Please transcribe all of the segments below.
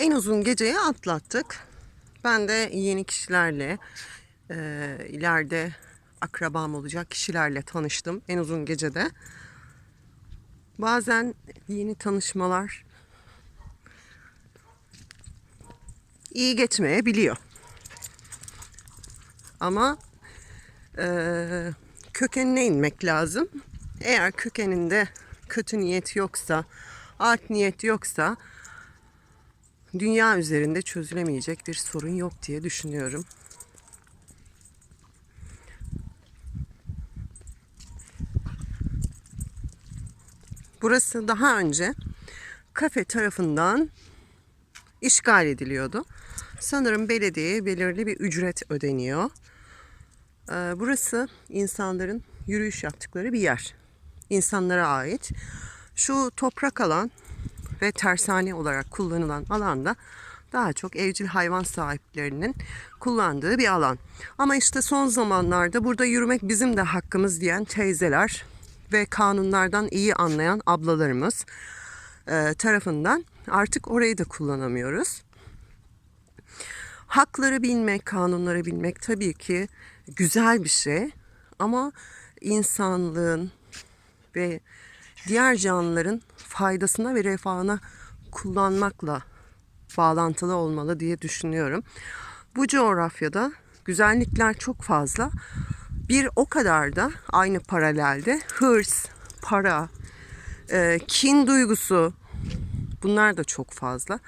En uzun geceyi atlattık. Ben de yeni kişilerle, e, ileride akrabam olacak kişilerle tanıştım en uzun gecede. Bazen yeni tanışmalar iyi geçmeyebiliyor. Ama e, kökenine inmek lazım. Eğer kökeninde kötü niyet yoksa, art niyet yoksa dünya üzerinde çözülemeyecek bir sorun yok diye düşünüyorum. Burası daha önce kafe tarafından işgal ediliyordu. Sanırım belediyeye belirli bir ücret ödeniyor. Ee, Burası insanların yürüyüş yaptıkları bir yer. İnsanlara ait. Şu toprak alan ve tersane olarak kullanılan alanda daha çok evcil hayvan sahiplerinin kullandığı bir alan. Ama işte son zamanlarda burada yürümek bizim de hakkımız diyen teyzeler ve kanunlardan iyi anlayan ablalarımız e, tarafından artık orayı da kullanamıyoruz. Hakları bilmek, kanunları bilmek tabii ki güzel bir şey ama insanlığın ve diğer canlıların faydasına ve refahına kullanmakla bağlantılı olmalı diye düşünüyorum. Bu coğrafyada güzellikler çok fazla. Bir o kadar da aynı paralelde hırs, para, e, kin duygusu bunlar da çok fazla.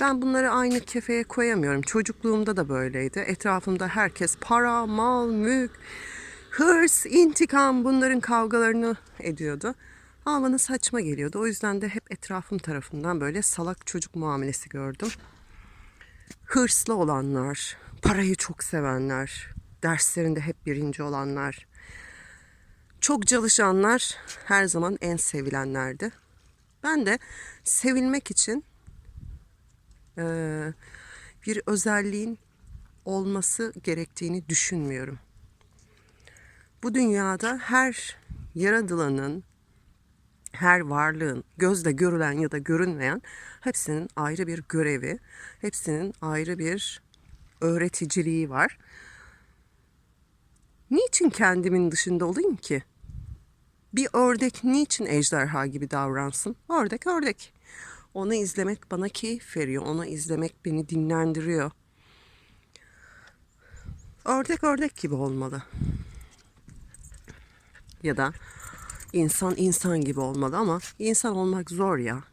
Ben bunları aynı kefeye koyamıyorum. Çocukluğumda da böyleydi. Etrafımda herkes para, mal, mülk, hırs, intikam bunların kavgalarını ediyordu. Ama bana saçma geliyordu. O yüzden de hep etrafım tarafından böyle salak çocuk muamelesi gördüm. Hırslı olanlar, parayı çok sevenler, derslerinde hep birinci olanlar, çok çalışanlar her zaman en sevilenlerdi. Ben de sevilmek için eee, bir özelliğin olması gerektiğini düşünmüyorum. Bu dünyada her yaratılanın, her varlığın gözle görülen ya da görünmeyen hepsinin ayrı bir görevi, hepsinin ayrı bir öğreticiliği var. Niçin kendimin dışında olayım ki? Bir ördek niçin ejderha gibi davransın? Ördek ördek. Onu izlemek bana keyif veriyor. Onu izlemek beni dinlendiriyor. Ördek ördek gibi olmalı. Ya da insan insan gibi olmalı ama insan olmak zor ya.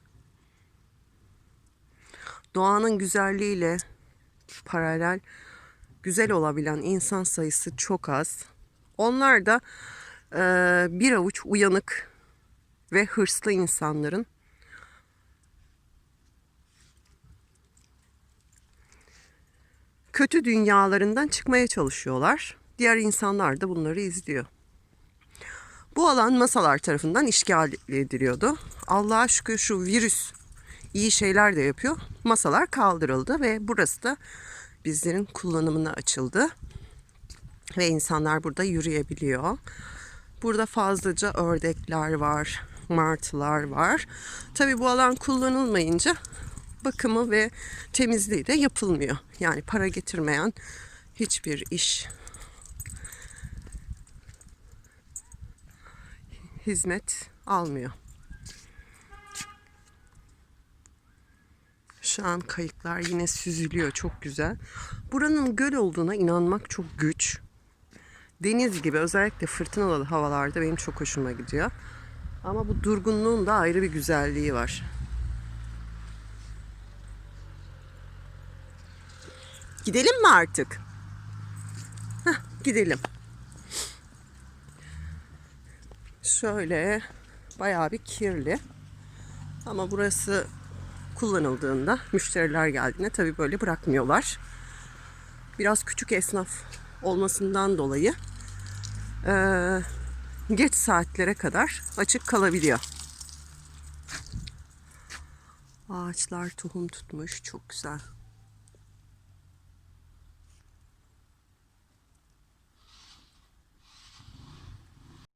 Doğanın güzelliğiyle paralel güzel olabilen insan sayısı çok az. Onlar da eee, bir avuç uyanık ve hırslı insanların kötü dünyalarından çıkmaya çalışıyorlar. Diğer insanlar da bunları izliyor. Bu alan masalar tarafından işgal ediliyordu. Allah'a şükür şu virüs iyi şeyler de yapıyor. Masalar kaldırıldı ve burası da bizlerin kullanımına açıldı. Ve insanlar burada yürüyebiliyor. Burada fazlaca ördekler var, martılar var. Tabii bu alan kullanılmayınca bakımı ve temizliği de yapılmıyor. Yani para getirmeyen hiçbir iş hizmet almıyor. Şu an kayıklar yine süzülüyor. Çok güzel. Buranın göl olduğuna inanmak çok güç. Deniz gibi özellikle fırtınalı havalarda benim çok hoşuma gidiyor. Ama bu durgunluğun da ayrı bir güzelliği var. Gidelim mi artık? Heh, gidelim. Şöyle bayağı bir kirli. Ama burası kullanıldığında müşteriler geldiğinde tabii böyle bırakmıyorlar. Biraz küçük esnaf olmasından dolayı eee, geç saatlere kadar açık kalabiliyor. Ağaçlar tohum tutmuş. Çok güzel.